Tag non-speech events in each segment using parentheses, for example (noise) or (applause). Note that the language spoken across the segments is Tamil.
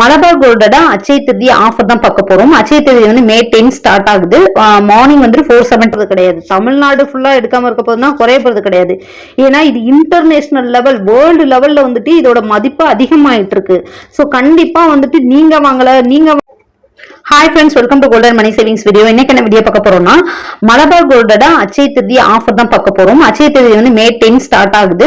மலபார் கோல்டோட அச்சய திருதி ஆஃபர் தான் பார்க்க போறோம். அச்சய திருதி வந்து மே டென் ஸ்டார்ட் ஆகுது. மார்னிங் வந்துட்டு ஃபோர் செவன்றது கிடையாது. தமிழ்நாடு ஃபுல்லா எடுக்காம இருக்க போதுனா குறைய போறது கிடையாது. ஏன்னா இது இன்டர்நேஷனல் லெவல் வேர்ல்டு லெவல்ல வந்துட்டு இதோட மதிப்பு அதிகமாயிட்டு இருக்கு. ஸோ கண்டிப்பா வந்துட்டு நீங்க வாங்கல நீங்க hi friends welcome to golden money savings video இன்னைக்கு என்ன வீடியோ பார்க்க போறோம்னா மலபார் கோல்டோட அச்சய திருதி ஆஃபர் தான் பார்க்க போறோம். அச்சய திருதி வந்து மே டென் ஸ்டார்ட் ஆகுது.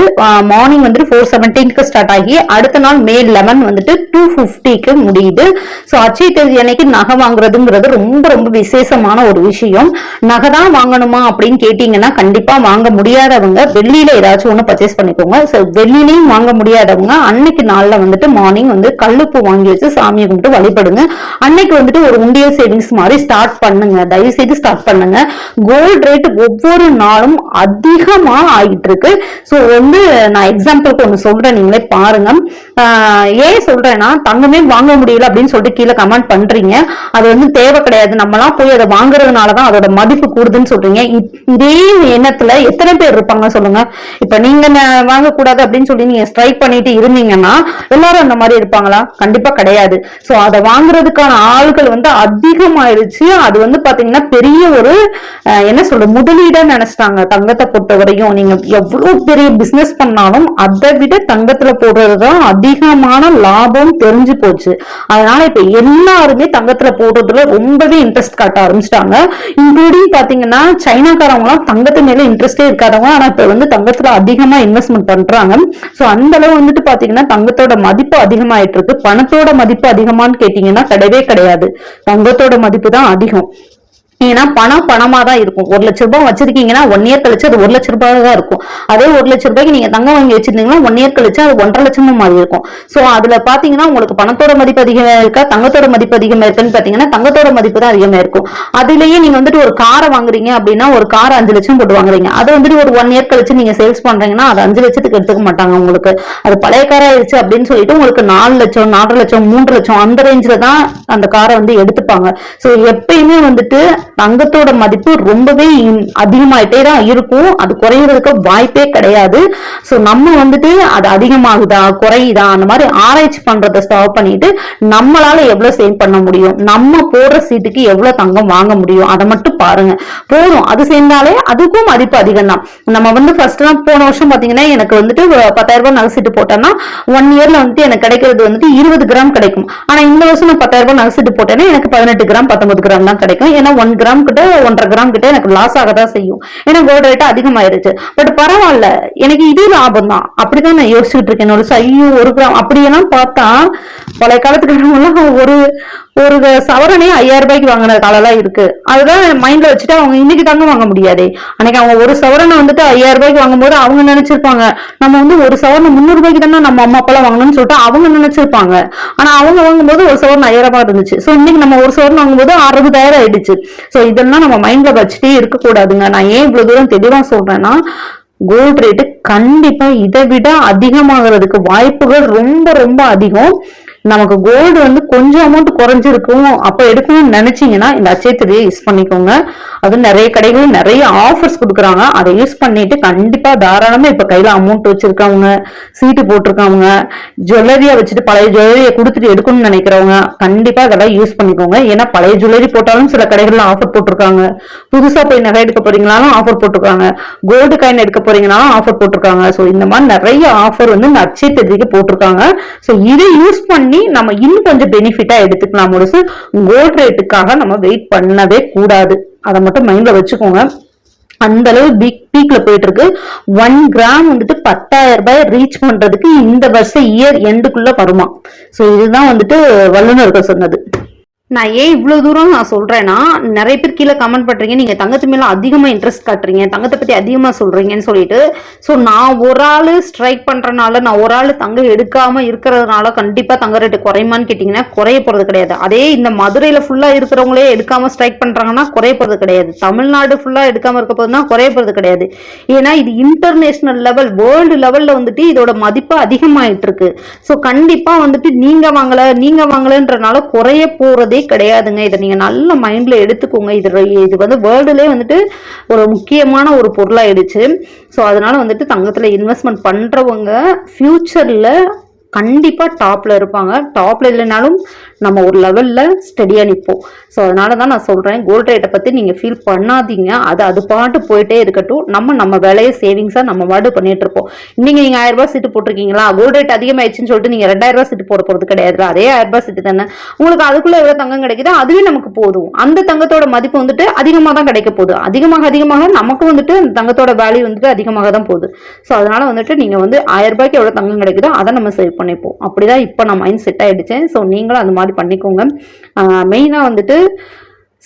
மார்னிங் வந்துட்டு ஃபோர் செவன்டீன்க்கு ஸ்டார்ட் ஆகி அடுத்த நாள் மே லெவன் வந்துட்டு டூ ஃபிஃப்டிக்கு முடியுது. ஸோ அச்சய திருதி அன்னைக்கு நகை வாங்குறதுங்கிறது ரொம்ப ரொம்ப விசேஷமான ஒரு விஷயம். நகை தான் வாங்கணுமா அப்படின்னு கேட்டீங்கன்னா கண்டிப்பா வாங்க முடியாதவங்க வெள்ளியில ஏதாச்சும் ஒன்று பர்ச்சேஸ் பண்ணிக்கோங்க. ஸோ வெள்ளிலையும் வாங்க முடியாதவங்க அன்னைக்கு நாளில் வந்துட்டு மார்னிங் வந்து கல்லுப்பு வாங்கி வச்சு சாமியை கும்பிட்டு வழிபடுங்க. அன்னைக்கு வந்துட்டு ஒரு உண்டியல் சேவிங்ஸ் மாதிரி ஸ்டார்ட் பண்ணுங்க. தயவு செய்து ஸ்டார்ட் பண்ணுங்க. கோல்ட் ரேட் ஒவ்வொரு நாளும் அதிகமா ஆகிட்டு இருக்கு ஸோ வந்து நான் எக்ஸாம்பிளுக்கு ஒன்று சொல்றேன். நீங்களே பாருங்க. ஏன் சொல்றேன்னா தங்கமே வாங்க முடியல அப்படின்னு சொல்லிட்டு கீழே கமெண்ட் பண்றீங்க. அது வந்து தேவை கிடையாது. நம்மலாம் போய் அதை வாங்குறதுனால தான் அதோட மதிப்பு கூடுதுன்னு சொல்றீங்க. இதே எண்ணத்துல எத்தனை பேர் இருப்பாங்க சொல்லுங்க. இப்ப நீங்க வாங்கக்கூடாது அப்படின்னு சொல்லி நீங்க ஸ்ட்ரைக் பண்ணிட்டு இருந்தீங்கன்னா எல்லாரும் அந்த மாதிரி இருப்பாங்களா? கண்டிப்பா கிடையாது. சோ அதை வாங்குறதுக்கான ஆள்கள் வந்து அதிகமாயிருச்சு. அது வந்து பாத்தீங்கன்னா பெரிய ஒரு என்ன சொல்ற முதலீடா நினைச்சிட்டாங்க தங்கத்தை பொறுத்த வரையும். நீங்க எவ்வளவு பெரிய பிசினஸ் பண்ணாலும் அதை விட தங்கத்துல போடுறதுதான் அதிகமான லாபம் தெரிஞ்சு போச்சு. அதனால இப்ப எல்லாருமே தங்கத்துல போடுறதுல ரொம்பவே இன்ட்ரெஸ்ட் காட்ட ஆரம்பிச்சிட்டாங்க. இன்க்ளூடிங் பாத்தீங்கன்னா சைனாக்காரவங்க எல்லாம் தங்கத்து மேல இன்ட்ரெஸ்டே இருக்காதவங்க. ஆனா இப்ப வந்து தங்கத்துல அதிகமா இன்வெஸ்ட்மெண்ட் பண்றாங்க. சோ அந்த அளவு வந்துட்டு பாத்தீங்கன்னா தங்கத்தோட மதிப்பு அதிகமாயிட்டு இருக்கு. பணத்தோட மதிப்பு அதிகமான்னு கேட்டீங்கன்னா கிடையவே கிடையாது. தங்கத்தோட மதிப்பு தான் அதிகம். ஏன்னா பணம் பணமா தான் இருக்கும். ஒரு லட்ச ரூபாய் வச்சிருக்கீங்கன்னா ஒன் இயர் கழிச்சு அது ஒரு லட்ச ரூபாய் தான் இருக்கும். அதே ஒரு லட்ச ரூபாய்க்கு நீங்க தங்கம் வாங்கி வச்சிருந்தீங்கன்னா ஒன் இயர் கழிச்சு அது ஒன்றரை லட்சமா மாறி இருக்கும். சோ அதுல பாத்தீங்கன்னா உங்களுக்கு பணத்தோட மதிப்பு அதிகமா இருக்கா? தங்கத்தோட மதிப்பு அதிகமா இருக்குன்னு பாத்தீங்கன்னா தங்கத்தோட மதிப்பு தான் அதிகமா இருக்கும். அதுலயே நீங்க வந்துட்டு ஒரு காரை வாங்குறீங்க அப்படின்னா ஒரு கார் அஞ்சு லட்சம் போட்டு வாங்குறீங்க. அதை வந்துட்டு ஒரு ஒன் இயர் கழிச்சு நீங்க சேல்ஸ் பண்றீங்கன்னா அது அஞ்சு லட்சத்துக்கு எடுத்துக்க மாட்டாங்க உங்களுக்கு. அது பழைய காரா ஆயிடுச்சு அப்படின்னு சொல்லிட்டு உங்களுக்கு நாலு லட்சம் நாலரை லட்சம் மூன்று லட்சம் அந்த ரேஞ்சில தான் அந்த காரை வந்து எடுத்துப்பாங்க. சோ எப்பயுமே வந்துட்டு தங்கத்தோட மதிப்பு ரொம்பவே அதிகமாயிட்டே தான் இருக்கும். அது குறையிறதுக்கு வாய்ப்பே கிடையாது. ஸோ நம்ம வந்துட்டு அது அதிகமாகுதா குறையுதா அந்த மாதிரி ஆராய்ச்சி பண்றதை ஸ்டாப் பண்ணிட்டு நம்மளால எவ்வளவு சேவ் பண்ண முடியும்? நம்ம போடுற சீட்டுக்கு எவ்வளவு தங்கம் வாங்க முடியும்? அதை மட்டும் பாருங்க. போதும். அது சேர்ந்தாலே அதுக்கும் மதிப்பு அதிகம் தான் நம்ம வந்து ஃபர்ஸ்ட் எல்லாம் போன வருஷம் பாத்தீங்கன்னா எனக்கு வந்துட்டு ஒரு பத்தாயிரம் ரூபாய் நகை சீட்டு போட்டேன்னா ஒன் இயர்ல வந்துட்டு எனக்கு கிடைக்கிறது வந்துட்டு இருபது கிராம் கிடைக்கும். ஆனா இந்த வருஷம் நான் பத்தாயிரம் ரூபாய் நகை சீட்டு போட்டேன்னா எனக்கு பதினெட்டு கிராம் பத்தொன்பது கிராம் தான் கிடைக்கும். ஏன்னா ஒன் கிராம் கிராம் கிட்ட ஒன்றரை கிராம் கிட்ட எனக்கு லாஸ் ஆக தான் செய்யும். ஏன்னா கோல்டு ரேட் அதிகமாயிருச்சு. பட் பரவாயில்ல. எனக்கு இது லாபம் தான் அப்படிதான் நான் யோசிச்சுட்டு இருக்கேன். என்னோட ஐயோ ஒரு கிராம் அப்படியெல்லாம் பார்த்தா பழைய காலத்துக்கு ஒரு ஒரு சவரனே ஐயாயிரம் ரூபாய்க்கு வாங்கின காலம்லாம் இருக்கு. அதுதான் மைண்ட்ல வச்சுட்டு அவங்க இன்னைக்கு தங்க வாங்க முடியாதே. அன்னைக்கு அவங்க ஒரு சவரனை வந்துட்டு ஐயாயிரம் ரூபாய்க்கு வாங்கும்போது அவங்க நினைச்சிருப்பாங்க. நம்ம வந்து ஒரு சவரனை முந்நூறு ரூபாய்க்கு தானே நம்ம அம்மா அப்பா வாங்கணும்னு சொல்லிட்டு அவங்க நினைச்சிருப்பாங்க. ஆனா அவங்க வாங்கும்போது ஒரு சவரன் ஐயாயிரம் ரூபாய் இருந்துச்சு. சோ இன்னைக்கு நம்ம ஒரு சவரன் வாங்கும்போது அறுபதாயிரம் ஆயிடுச்சு. சோ இதெல்லாம் நம்ம மைண்ட்ல வச்சுட்டே இருக்கக்கூடாதுங்க. நான் ஏன் இவ்வளவு தூரம் தெளிவா சொல்றேன்னா கோல்ட் ரேட்டு கண்டிப்பா இதை விட அதிகமாகிறதுக்கு வாய்ப்புகள் ரொம்ப ரொம்ப அதிகம். நமக்கு கோல்டு வந்து கொஞ்சம் அமௌண்ட் குறைஞ்சிருக்கும். அப்ப எடுக்கணும்னு நினைச்சீங்கன்னா இந்த அச்சயத்திலேயே யூஸ் பண்ணிக்கோங்க. அது நிறைய கடைகள் நிறைய ஆஃபர்ஸ் கொடுக்குறாங்க. அதை யூஸ் பண்ணிட்டு கண்டிப்பா தாராளமா இப்ப கையில அமௌண்ட் வச்சிருக்கவங்க சீட்டு போட்டிருக்கவங்க ஜுவல்லரியா வச்சுட்டு பழைய ஜுவல்லரியை கொடுத்துட்டு எடுக்கணும்னு நினைக்கிறவங்க கண்டிப்பா அதெல்லாம் யூஸ் பண்ணிக்கோங்க. ஏன்னா பழைய ஜுவல்லரி போட்டாலும் சில கடைகள்ல ஆஃபர் போட்டிருக்காங்க. புதுசா போய் நகை எடுக்க போறீங்களாலும் ஆஃபர் போட்டிருக்காங்க. கோல்டு காயின் எடுக்க போறீங்கனாலும் ஆஃபர் போட்டிருக்காங்க. சோ இந்த மாதிரி நிறைய ஆஃபர் வந்து இந்த அச்சய போட்டிருக்காங்க. சோ இதை யூஸ் பண்ணி நம்ம இன்னும் கொஞ்சம் பெனிஃபிட்டா எடுத்துக்கலாம். முடிச்சு கோல்ட் ரேட்டுக்காக நம்ம வெயிட் பண்ணவே கூடாது. அதை மட்டும் மைண்ட்ல வச்சுக்கோங்க. அந்த அளவு பீக் பீக்ல போயிட்டு இருக்கு. ஒன் கிராம் வந்துட்டு பத்தாயிரம் ரூபாய் ரீச் பண்றதுக்கு இந்த வருஷம் இயர் எண்டுக்குள்ள வருமா. சோ இதுதான் வந்துட்டு வல்லுநர்கள் சொன்னது. நான் ஏன் இவ்வளோ தூரம் நான் சொல்கிறேன்னா நிறைய பேர் கீழே கமெண்ட் பண்ணுறீங்க நீங்கள் தங்கத்து மேலே அதிகமாக இன்ட்ரெஸ்ட் காட்டுறீங்க. தங்கத்தை பற்றி அதிகமாக சொல்கிறீங்கன்னு சொல்லிட்டு ஸோ நான் ஒரு ஆள் ஸ்ட்ரைக் பண்ணுறனால நான் ஒரு ஆள் தங்கம் எடுக்காமல் இருக்கிறதுனால கண்டிப்பாக தங்க ரேட்டு குறையுமான்னு கேட்டிங்கன்னா குறைய போகிறது கிடையாது. அதே இந்த மதுரையில் ஃபுல்லாக இருக்கிறவங்களே எடுக்காமல் ஸ்ட்ரைக் பண்ணுறாங்கன்னா குறைய போகிறது கிடையாது. தமிழ்நாடு ஃபுல்லாக எடுக்காமல் இருக்க போதுனா குறைய போகிறது கிடையாது. ஏன்னா இது இன்டர்நேஷ்னல் லெவல் வேர்ல்டு லெவலில் வந்துட்டு இதோட மதிப்பு அதிகமாயிட்டு இருக்கு. ஸோ கண்டிப்பாக வந்துட்டு நீங்கள் வாங்கலை நீங்கள் வாங்கலைன்றனால குறைய போறதே கிடையாதுங்க. இதை நீங்க நல்ல மைண்ட்ல எடுத்துக்கோங்க. இது இது வந்து வேர்ல்டுலேயே வந்துட்டு ஒரு முக்கியமான ஒரு பொருளாயிடுச்சு. ஸோ அதனால வந்துட்டு தங்கத்துல இன்வெஸ்ட்மெண்ட் பண்றவங்க ஃபியூச்சர்ல கண்டிப்பாக டாப்பில் இருப்பாங்க. டாப்பில் இல்லைனாலும் நம்ம ஒரு லெவலில் ஸ்டடியாக நிற்போம் ஸோ அதனால தான் நான் சொல்கிறேன் கோல்ட் ரேட்டை பற்றி நீங்கள் ஃபீல் பண்ணாதீங்க. அது அது பாட்டு போயிட்டே இருக்கட்டும். நம்ம நம்ம வேலையை சேவிங்ஸாக நம்ம பாட்டு பண்ணிகிட்ருப்போம் இன்றைக்கி நீங்கள் ஆயிரரூபா ஆயிரம் சீட்டு போட்டிருக்கீங்களா? கோல்ட் ரேட் அதிகமாயிடுச்சுன்னு சொல்லிட்டு நீங்கள் ரெண்டாயிரம் சீட்டு போட போகிறது கிடையாது அதே ஆயிரரூபா சீட்டு தானே. உங்களுக்கு அதுக்குள்ளே எவ்வளோ தங்கம் கிடைக்குதோ அதுவே நமக்கு போதும். அந்த தங்கத்தோட மதிப்பு வந்துட்டு அதிகமாக தான் கிடைக்க போகுது. அதிகமாக அதிகமாக நமக்கு வந்துட்டு அந்த தங்கத்தோட வேல்யூ வந்துட்டு அதிகமாக தான் போகுது. ஸோ அதனால் வந்துட்டு நீங்கள் வந்து ஆயிரம் ரூபாய்க்கு எவ்வளோ தங்கம் கிடைக்குதோ அதை நம்ம சேவ் பண்ணிப்போம். அப்படிதான் இப்போ நான் மைண்ட் செட் ஆயிடுச்சேன். ஸோ நீங்களும் அந்த மாதிரி பண்ணிக்கோங்க. மெயினாக வந்துட்டு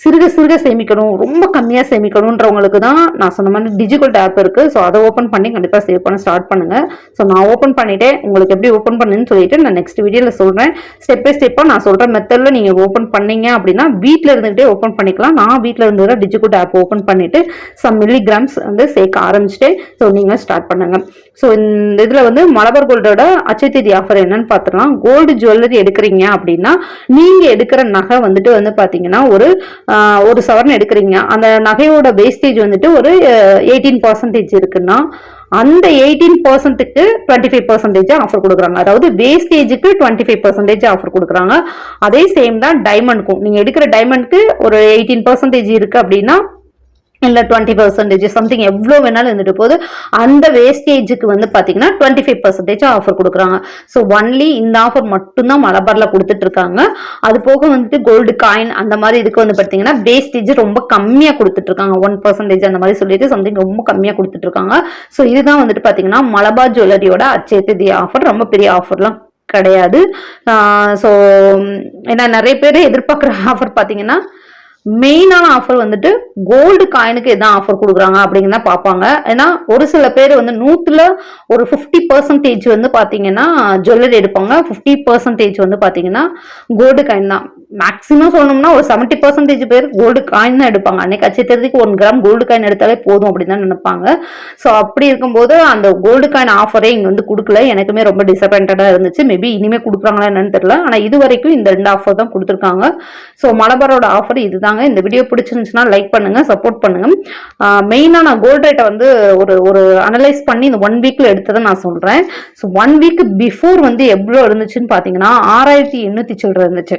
சிறுக சிறுக சேமிக்கணும் ரொம்ப கம்மியாக சேமிக்கணுன்றவங்களுக்கு தான் நான் சொன்ன மாதிரி டிஜிட்டல் ஆப் இருக்குது ஸோ அதை ஓப்பன் பண்ணி கண்டிப்பாக சேவ் பண்ண ஸ்டார்ட் பண்ணுங்கள் ஸோ நான் ஓப்பன் பண்ணிவிட்டேன் உங்களுக்கு எப்படி ஓப்பன் பண்ணுன்னு சொல்லிட்டு நான் நெக்ஸ்ட் வீடியோவில் சொல்கிறேன் ஸ்டெப் பை ஸ்டெப்பாக நான் சொல்கிற மெத்தடில் நீங்கள் ஓப்பன் பண்ணீங்க அப்படின்னா வீட்டில் இருந்துகிட்டே ஓப்பன் பண்ணிக்கலாம். நான் வீட்டில் இருந்து டிஜிட்டல் ஆப் ஓப்பன் பண்ணிவிட்டு சம் மில்லிகிராம்ஸ் வந்து சேர்க்க ஆரம்பிச்சிட்டேன். ஸோ நீங்கள் ஸ்டார்ட் பண்ணுங்கள் ஸோ இந்த இதில் வந்து மலபார் கோல்டோட அச்சை தேதி ஆஃபர் என்னன்னு பார்த்துக்கலாம் கோல்டு ஜுவல்லரி எடுக்கிறீங்க அப்படின்னா நீங்கள் எடுக்கிற நகை வந்துட்டு வந்து பார்த்தீங்கன்னா ஒரு ஒரு சவரன் எடுக்கிறீங்க. அந்த நகையோட வேஸ்டேஜ் வந்துட்டு ஒரு எயிட்டீன் பர்சன்டேஜ் இருக்குன்னா அந்த எயிட்டீன் பர்சன்ட்டுக்கு டுவெண்ட்டி ஃபைவ் பர்சன்டேஜ் ஆஃபர் கொடுக்குறாங்க. அதாவது வேஸ்டேஜுக்கு டுவெண்ட்டி ஃபைவ் பர்சன்டேஜ் ஆஃபர் கொடுக்குறாங்க. அதே சேம் தான் டைமண்ட்க்கும் நீங்கள் எடுக்கிற டைமண்ட்க்கு ஒரு எயிட்டீன் பர்சன்டேஜ் இருக்குது அப்படின்னா இல்லை டுவெண்ட்டி பர்சன்டேஜ் சம்திங் எவ்வளோ வேணாலும் இருந்துட்டு போகுது. அந்த வேஸ்டேஜுக்கு வந்து பார்த்தீங்கன்னா டுவெண்ட்டி ஃபைவ் பர்சன்டேஜ் ஆஃபர் கொடுக்குறாங்க. ஸோ ஒன்லி இந்த ஆஃபர் மட்டும்தான் மலபாரில் கொடுத்துட்டு இருக்காங்க. அது போக வந்துட்டு கோல்டு காயின் அந்த மாதிரி இதுக்கு வந்து பார்த்தீங்கன்னா வேஸ்டேஜ் ரொம்ப கம்மியாக கொடுத்துட்டு இருக்காங்க. ஒன் பர்சன்டேஜ் அந்த மாதிரி சொல்லிட்டு சம்திங் ரொம்ப கம்மியாக கொடுத்துட்டு இருக்காங்க. ஸோ இதுதான் வந்துட்டு பார்த்தீங்கன்னா மலபார் ஜுவல்லரியோட அச்சேத்தி ஆஃபர் ரொம்ப பெரிய ஆஃபர்லாம் கிடையாது. ஸோ ஏன்னா நிறைய பேர் எதிர்பார்க்குற ஆஃபர் (laughs) பார்த்தீங்கன்னா மெயினான ஆஃபர் வந்துட்டு கோல்டு காயினுக்கு எதான் ஆஃபர் கொடுக்குறாங்க அப்படிங்கிறத பார்ப்பாங்க. ஏன்னா ஒரு சில பேர் வந்து நூற்றுல ஒரு ஃபிஃப்டி பர்சன்டேஜ் வந்து பார்த்தீங்கன்னா ஜுவல்லரி எடுப்பாங்க. ஃபிஃப்டி பர்சன்டேஜ் வந்து பார்த்தீங்கன்னா கோல்டு காயின் தான். மேக்ஸிமம் சொல்லணும்னா ஒரு செவன்ட்டி பர்சன்டேஜ் பேர் கோல்டு காயின் தான் எடுப்பாங்க. அன்னைக்கு அச்சத்திரத்துக்கு ஒன் கிராம் கோல்டு காயின் எடுத்தாலே போதும் அப்படின்னு தான் நினைப்பாங்க. ஸோ அப்படி இருக்கும்போது அந்த கோல்டு காயின் ஆஃபரே இங்கே வந்து கொடுக்கல. எனக்குமே ரொம்ப டிசப்பாயிண்டடாக இருந்துச்சு. மேபி இனிமேல் கொடுக்குறாங்களா என்னன்னு தெரியல. ஆனால் இது வரைக்கும் இந்த ரெண்டு ஆஃபர் தான் கொடுத்துருக்காங்க. ஸோ மலபாரோட ஆஃபர் இதுதாங்க. இந்த வீடியோ பிடிச்சிருந்துச்சுன்னா லைக் பண்ணுங்க சப்போர்ட் பண்ணுங்க. மெயினாக நான் கோல்டு ரேட்டை வந்து ஒரு ஒரு அனலைஸ் பண்ணி இந்த ஒன் வீக்கில் எடுத்ததை நான் சொல்கிறேன் ஸோ ஒன் வீக் பிஃபோர் வந்து எவ்வளோ இருந்துச்சுன்னு பார்த்தீங்கன்னா ஆறாயிரத்தி எண்ணூற்றி சில்லற இருந்துச்சு.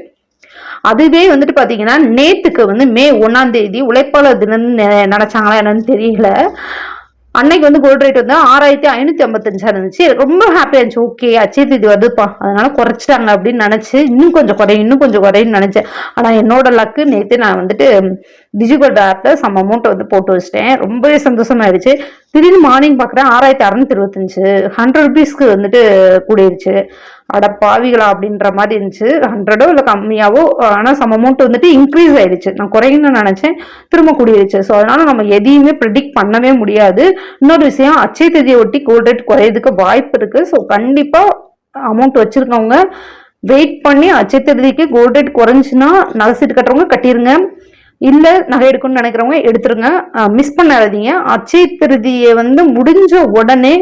அதுவே வந்துட்டு பார்த்தீங்கன்னா நேத்துக்கு வந்து மே ஒன்றாம் தேதி உழைப்பாளர் தினம் நினைச்சாங்களா என்னன்னு தெரியல. அன்னைக்கு வந்து கோல்ட் ரேட் வந்து ஆறாயிரத்தி ஐநூத்தி ஐம்பத்தஞ்சா இருந்துச்சு. ரொம்ப ஹாப்பியா இருந்துச்சு ஓகே அச்சே தேதி வருதுப்பா அதனால குறைச்சிட்டாங்க அப்படின்னு நினைச்சு இன்னும் கொஞ்சம் குறையும் இன்னும் கொஞ்சம் குறையும் நினைச்சேன். ஆனா என்னோட லக்கு நேற்று நான் வந்துட்டு டிஜிகோல்ட் ஆப்ல சம் அமௌண்ட் வந்து போட்டு வச்சிட்டேன். ரொம்பவே சந்தோஷமாயிருச்சு திடீர்னு மார்னிங் பார்க்குறேன் ஆறாயிரத்தி அறநூத்தி இருபத்தஞ்சு. ஹண்ட்ரட் ருபீஸ்க்கு வந்துட்டு கூடிருச்சு. அட பாவிகளா அப்படின்ற மாதிரி இருந்துச்சு. ஹண்ட்ரடோ இல்லை கம்மியாவோ ஆனால் சம் அமௌண்ட் வந்துட்டு இன்க்ரீஸ் ஆயிடுச்சு. நான் குறையுன்னு நினச்சேன். திரும்ப கூடியிருச்சு ஸோ அதனால நம்ம எதையுமே ப்ரிடிக்ட் பண்ணவே முடியாது. இன்னொரு விஷயம் அச்சை தேதியை ஒட்டி கோல்ட் ரேட் குறையிறதுக்கு வாய்ப்பு இருக்கு. ஸோ கண்டிப்பாக அமௌண்ட் வச்சிருக்கவங்க வெயிட் பண்ணி அச்சை தேதிக்கு கோல்ட் ரேட் குறைஞ்சுன்னா நகை சீட்டு கட்டுறவங்க கட்டிருங்க. இல்லை நகை எடுக்கணும்னு நினைக்கிறவங்க எடுத்துருங்க. மிஸ் பண்ணாதீங்க. அச்சை திருதியை வந்து முடிஞ்ச உடனே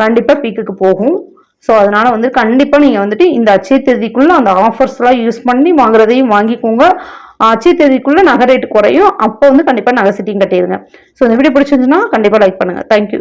கண்டிப்பாக பீக்குக்கு போகும். ஸோ அதனால வந்து கண்டிப்பாக நீங்கள் வந்துட்டு இந்த அச்சய தேதிக்குள்ள அந்த ஆஃபர்ஸ்லாம் யூஸ் பண்ணி வாங்குறதையும் வாங்கிக்கோங்க. அச்சய தேதிக்குள்ள நகை ரேட்டு குறையும். அப்போ வந்து கண்டிப்பாக நகை சிட்டியும் கட்டிடுங்க. ஸோ இந்த வீடியோ பிடிச்சிருந்துச்சுன்னா கண்டிப்பாக லைக் பண்ணுங்கள் தேங்க்யூ